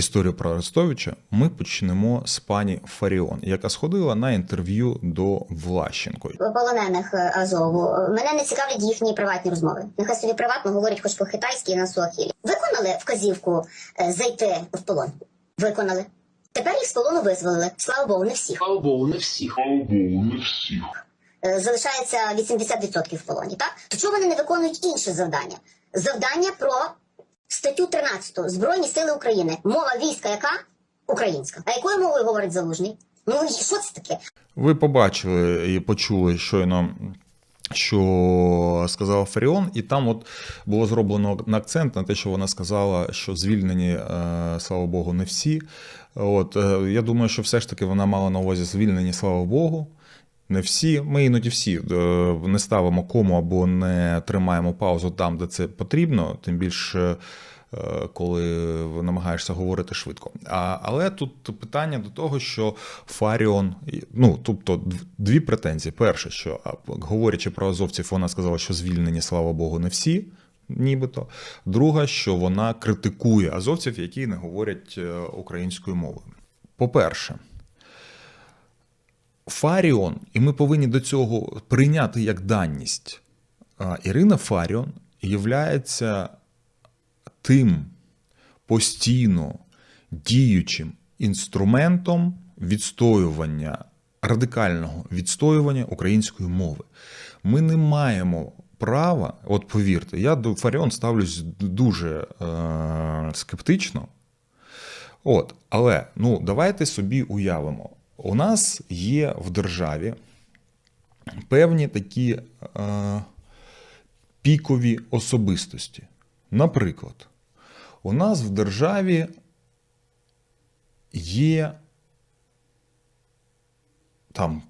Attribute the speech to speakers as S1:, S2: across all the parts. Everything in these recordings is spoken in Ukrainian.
S1: історію про Арестовича ми почнемо з пані Фаріон, яка сходила на інтерв'ю до Влащенко.
S2: полонених е, Азову. Мене не цікавлять їхні приватні розмови. Нехай собі приватно говорять хоч по-китайськи і на суахілі. Виконали вказівку е, зайти в полон. Виконали. Тепер їх з полону визволили. Слава Богу, не всіх.
S3: Слава Богу, не всіх.
S4: Слава Богу, не всіх.
S2: Е, Залишається 80% в полоні. Так то чому вони не виконують інше завдання? Завдання про статтю 13 Збройні сили України. Мова війська, яка українська. А якою мовою говорить залужний? Ну що це таке?
S1: Ви побачили і почули щойно. Що сказала Фаріон, і там от було зроблено акцент на те, що вона сказала, що звільнені, е, слава Богу, не всі. От е, я думаю, що все ж таки вона мала на увазі звільнені, слава Богу. Не всі, ми іноді всі е, не ставимо кому або не тримаємо паузу там, де це потрібно, тим більше е, коли намагаєшся говорити швидко. А, але тут питання до того, що Фаріон, ну тобто дві претензії. Перше, що говорячи про азовців, вона сказала, що звільнені, слава Богу, не всі. Нібито. Друга, що вона критикує азовців, які не говорять е, українською мовою. По-перше, Фаріон, і ми повинні до цього прийняти як даність. Ірина Фаріон являється тим постійно діючим інструментом відстоювання, радикального відстоювання української мови. Ми не маємо права, от повірте, я до Фаріон ставлюсь дуже е, скептично. От, але ну давайте собі уявимо. У нас є в державі певні такі е, пікові особистості. Наприклад, у нас в державі є там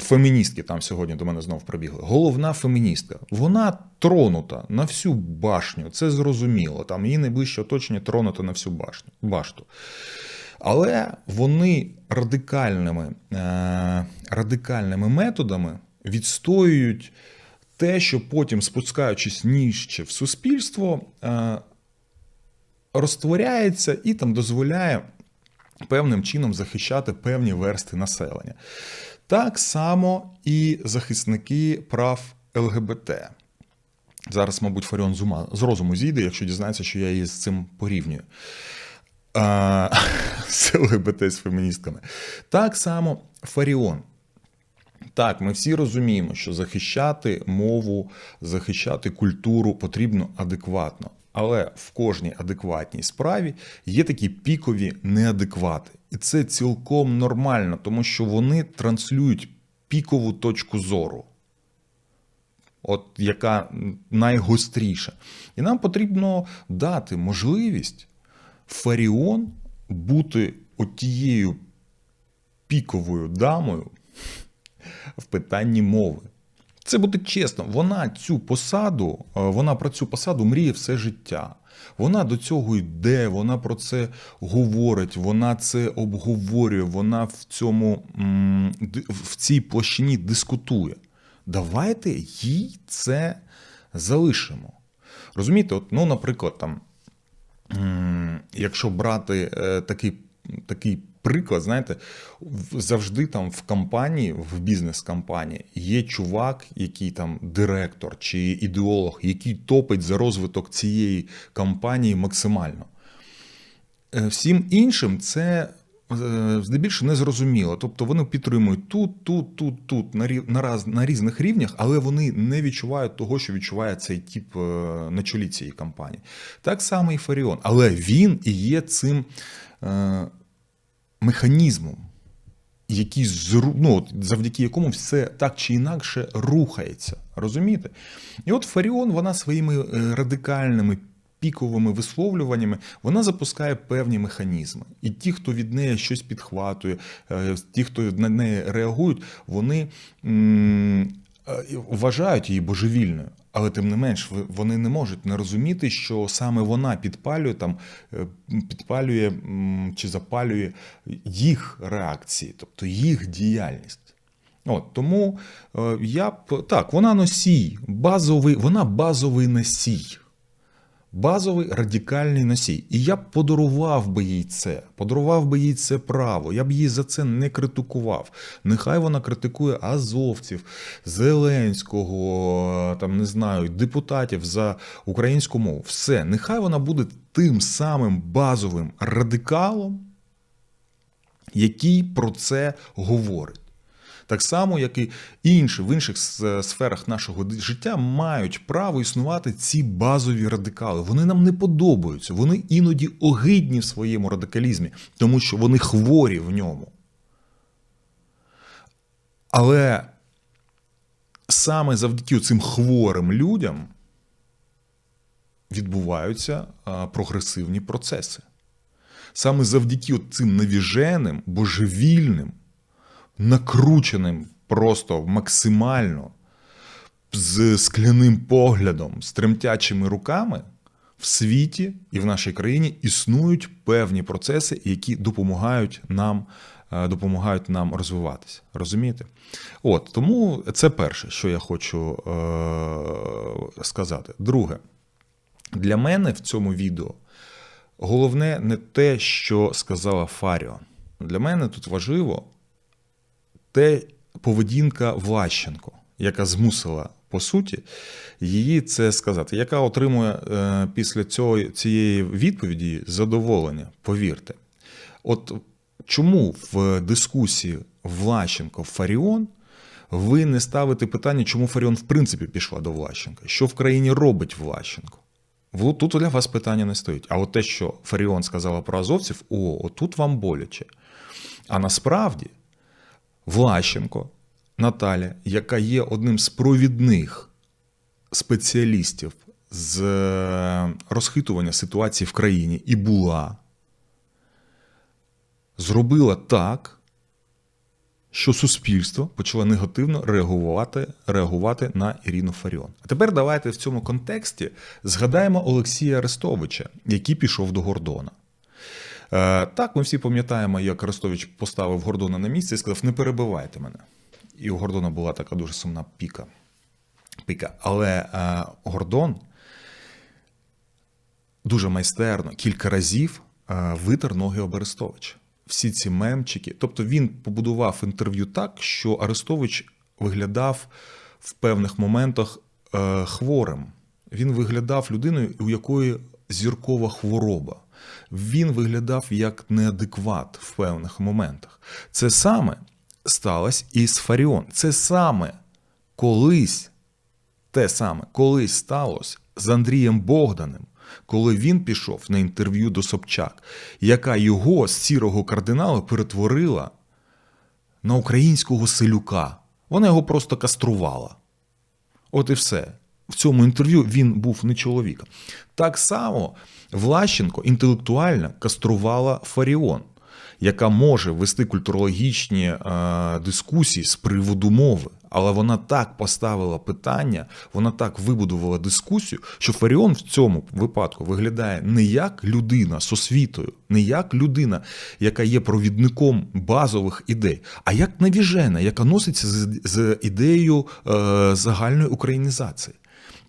S1: феміністки там сьогодні до мене знов прибігли. Головна феміністка. Вона тронута на всю башню. Це зрозуміло. Там її найближче оточення тронуто на всю башню, башту. Але вони радикальними, е, радикальними методами відстоюють те, що потім, спускаючись нижче в суспільство, е, розтворяється і там дозволяє певним чином захищати певні версти населення. Так само і захисники прав ЛГБТ. Зараз, мабуть, Фаріон з ума з розуму зійде, якщо дізнається, що я її з цим порівнюю. А, ЛГБТ з феміністками. Так само Фаріон. Так, ми всі розуміємо, що захищати мову, захищати культуру потрібно адекватно. Але в кожній адекватній справі є такі пікові неадеквати. І це цілком нормально, тому що вони транслюють пікову точку зору от яка найгостріша. І нам потрібно дати можливість Фаріон бути отією піковою дамою в питанні мови. Це буде чесно, вона цю посаду, е, вона про цю посаду мріє все життя. Вона до цього йде, вона про це говорить, вона це обговорює, вона в цьому в цій площині дискутує. Давайте їй це залишимо. Розумієте, от, ну, наприклад, там, якщо брати е, такий, такий приклад, знаєте, завжди там в компанії, в бізнес-компанії є чувак, який там директор чи ідеолог, який топить за розвиток цієї компанії максимально. Е, Всім іншим це е, здебільшого незрозуміло. Тобто вони підтримують тут, тут, тут, тут на, раз, на різних рівнях, але вони не відчувають того, що відчуває цей тип е, на чолі цієї компанії. Так само і Фаріон. Але він і є цим е, механізмом, який ну, завдяки якому все так чи інакше рухається. Розумієте? І от Фаріон, вона своїми радикальними піковими висловлюваннями, вона запускає певні механізми. І ті, хто від неї щось підхватує, е, ті, хто на неї реагують, вони е, вважають її божевільною. Але тим не менш, вони не можуть не розуміти, що саме вона підпалює там, е, підпалює чи запалює їх реакції, тобто їх діяльність. От тому я б так, вона носій, базовий, вона базовий носій. Базовий радикальний носій. І я б подарував би їй це, подарував би їй це право. Я б її за це не критикував. Нехай вона критикує азовців, Зеленського, там не знаю, депутатів за українську мову. Все, нехай вона буде тим самим базовим радикалом, який про це говорить. Так само, як і інші в інших сферах нашого життя мають право існувати ці базові радикали. Вони нам не подобаються, вони іноді огидні в своєму радикалізмі, тому що вони хворі в ньому. Але саме завдяки цим хворим людям відбуваються прогресивні процеси. Саме завдяки цим навіженим, божевільним, накрученим просто максимально з скляним поглядом, з тремтячими руками в світі і в нашій країні існують певні процеси, які допомагають нам, е, допомагають нам розвиватися. Розумієте? От тому це перше, що я хочу е- сказати. Друге, для мене в цьому відео головне не те, що сказала Фаріон. Для мене тут важливо те поведінка Влащенко, яка змусила по суті її це сказати, яка отримує е, після цього, цієї відповіді задоволення, повірте. От чому в дискусії Влащенко Фаріон ви не ставите питання, чому Фаріон в принципі пішла до Влащенка? Що в країні робить Влащенко? Тут для вас питання не стоїть. А от те, що Фаріон сказала про азовців, о, отут вам боляче. А насправді Влащенко Наталя, яка є одним з провідних спеціалістів з е, розхитування ситуації в країні і була, зробила так, що суспільство почало негативно реагувати, реагувати на Ірину Фаріон. А тепер давайте в цьому контексті згадаємо Олексія Арестовича, який пішов до Гордона. Е, Так, ми всі пам'ятаємо, як Арестович поставив Гордона на місце і сказав: не перебивайте мене. І у Гордона була така дуже сумна піка. піка. Але е, Гордон дуже майстерно кілька разів е, витер ноги об Арестовича. Всі ці мемчики. Тобто він побудував інтерв'ю так, що Арестович виглядав в певних моментах хворим. Він виглядав людиною, у якої зіркова хвороба. Він виглядав як неадекват в певних моментах. Це саме сталося і з Фаріон. Це саме колись те саме колись сталося з Андрієм Богданим, коли він пішов на інтерв'ю до Собчак, яка його з сірого кардинала перетворила на українського селюка. Вона його просто каструвала. От і все. В цьому інтерв'ю він був не чоловіком. Так само Влащенко інтелектуально каструвала Фаріон, яка може вести культурологічні е, дискусії з приводу мови. Але вона так поставила питання, вона так вибудувала дискусію, що Фаріон в цьому випадку виглядає не як людина з освітою, не як людина, яка є провідником базових ідей, а як навіжена, яка носиться з, ідеєю е, загальної українізації.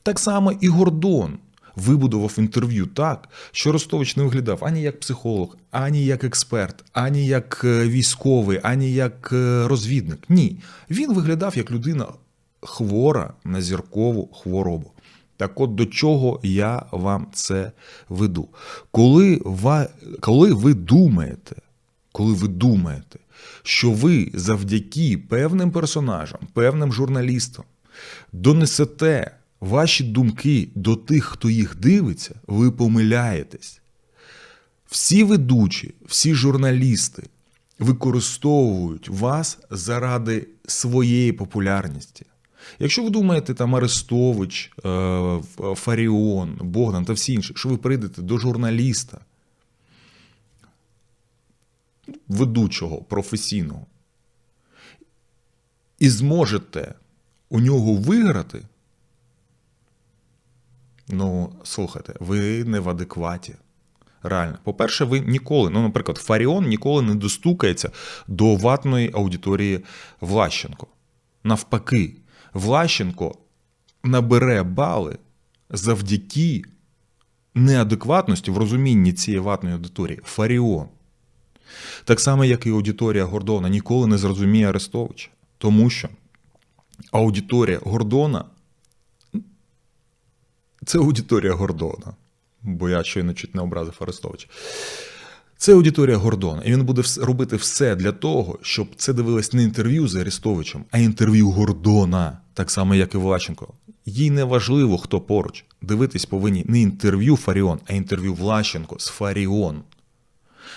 S1: Так само і Гордон вибудував інтерв'ю так, що Ростович не виглядав ані як психолог, ані як експерт, ані як е, військовий, ані як е, розвідник. Ні, він виглядав як людина хвора на зіркову хворобу. Так от до чого я вам це веду? Коли, ва, коли ви думаєте, коли ви думаєте, що ви завдяки певним персонажам, певним журналістам донесете ваші думки до тих, хто їх дивиться, ви помиляєтесь. Всі ведучі, всі журналісти використовують вас заради своєї популярності. Якщо ви думаєте, там Арестович, е, Фаріон, Богдан та всі інші, що ви прийдете до журналіста, ведучого, професійного, і зможете у нього виграти, ну, слухайте, ви не в адекваті. Реально. По-перше, ви ніколи, ну, наприклад, Фаріон ніколи не достукається до ватної аудиторії Влащенко. Навпаки, Влащенко набере бали завдяки неадекватності в розумінні цієї ватної аудиторії Фаріон. Так само, як і аудиторія Гордона ніколи не зрозуміє Арестовича. Тому що аудиторія Гордона це аудиторія Гордона. Бо я щойно чуть не образив Арестовича. Це аудиторія Гордона, і він буде робити все для того, щоб це дивилось не інтерв'ю з Арестовичем, а інтерв'ю Гордона, так само, як і Влащенко. Їй не важливо, хто поруч. Дивитись повинні не інтерв'ю Фаріон, а інтерв'ю Влащенко з Фаріон.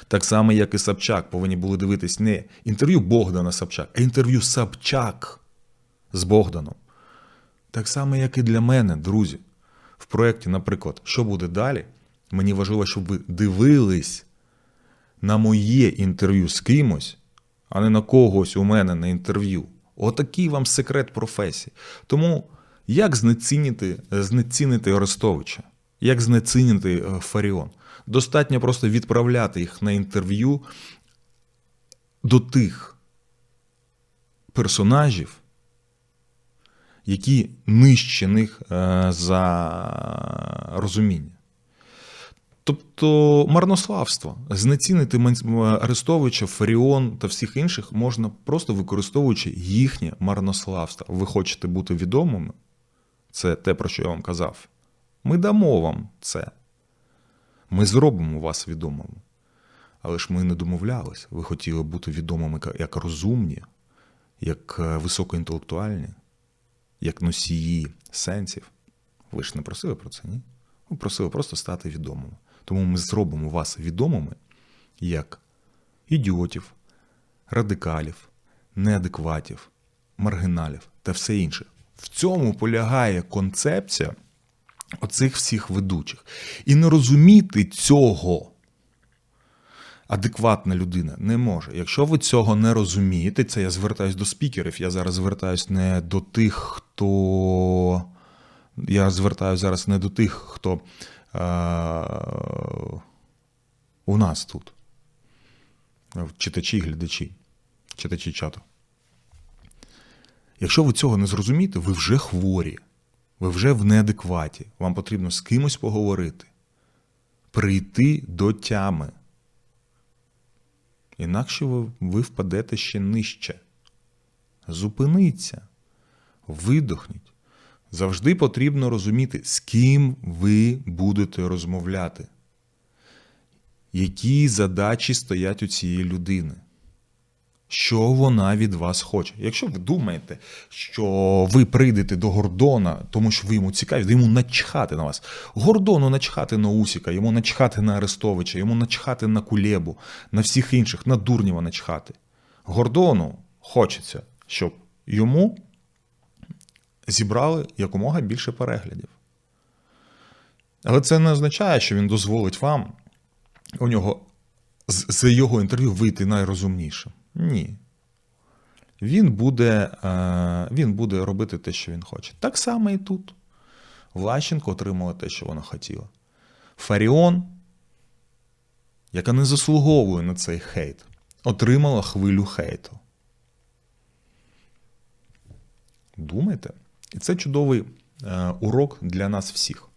S1: Так само, як і Собчак, повинні були дивитись не інтерв'ю Богдана Собчак, а інтерв'ю Собчак з Богданом. Так само, як і для мене, друзі. В проєкті, наприклад, що буде далі, мені важливо, щоб ви дивились на моє інтерв'ю з кимось, а не на когось у мене на інтерв'ю. Отакий вам секрет професії. Тому як знецінити, знецінити Арестовича? Як знецінити е, Фаріон? Достатньо просто відправляти їх на інтерв'ю до тих персонажів, які нижче них е, за розуміння. Тобто марнославство. Знецінити Арестовича, Фаріон та всіх інших можна просто використовуючи їхнє марнославство. Ви хочете бути відомими? Це те, про що я вам казав. Ми дамо вам це. Ми зробимо вас відомими. Але ж ми не домовлялись. Ви хотіли бути відомими як розумні, як е, високоінтелектуальні, як носії сенсів. Ви ж не просили про це, ні? Ви просили просто стати відомими. Тому ми зробимо вас відомими як ідіотів, радикалів, неадекватів, маргіналів та все інше. В цьому полягає концепція оцих всіх ведучих. І не розуміти цього адекватна людина не може. Якщо ви цього не розумієте, це я звертаюсь до спікерів. Я зараз звертаюсь не до тих, хто. Я звертаюся зараз не до тих, хто е- у нас тут. Читачі, глядачі, читачі чату. Якщо ви цього не зрозумієте, ви вже хворі, ви вже в неадекваті. Вам потрібно з кимось поговорити, прийти до тями. Інакше ви, впадете ще нижче. Зупиніться, видохніть. Завжди потрібно розуміти, з ким ви будете розмовляти, які задачі стоять у цієї людини, що вона від вас хоче. Якщо ви думаєте, що ви прийдете до Гордона, тому що ви йому цікаві, йому начхати на вас. Гордону начхати на Усіка, йому начхати на Арестовича, йому начхати на Кулебу, на всіх інших, на Дурнєва начхати. Гордону хочеться, щоб йому зібрали якомога більше переглядів. Але це не означає, що він дозволить вам у нього з з його інтерв'ю вийти найрозумнішим. Ні. Він буде, е, він буде робити те, що він хоче. Так само і тут. Влащенко отримала те, що вона хотіла. Фаріон, яка не заслуговує на цей хейт, отримала хвилю хейту. Думайте. І це чудовий е, урок для нас всіх.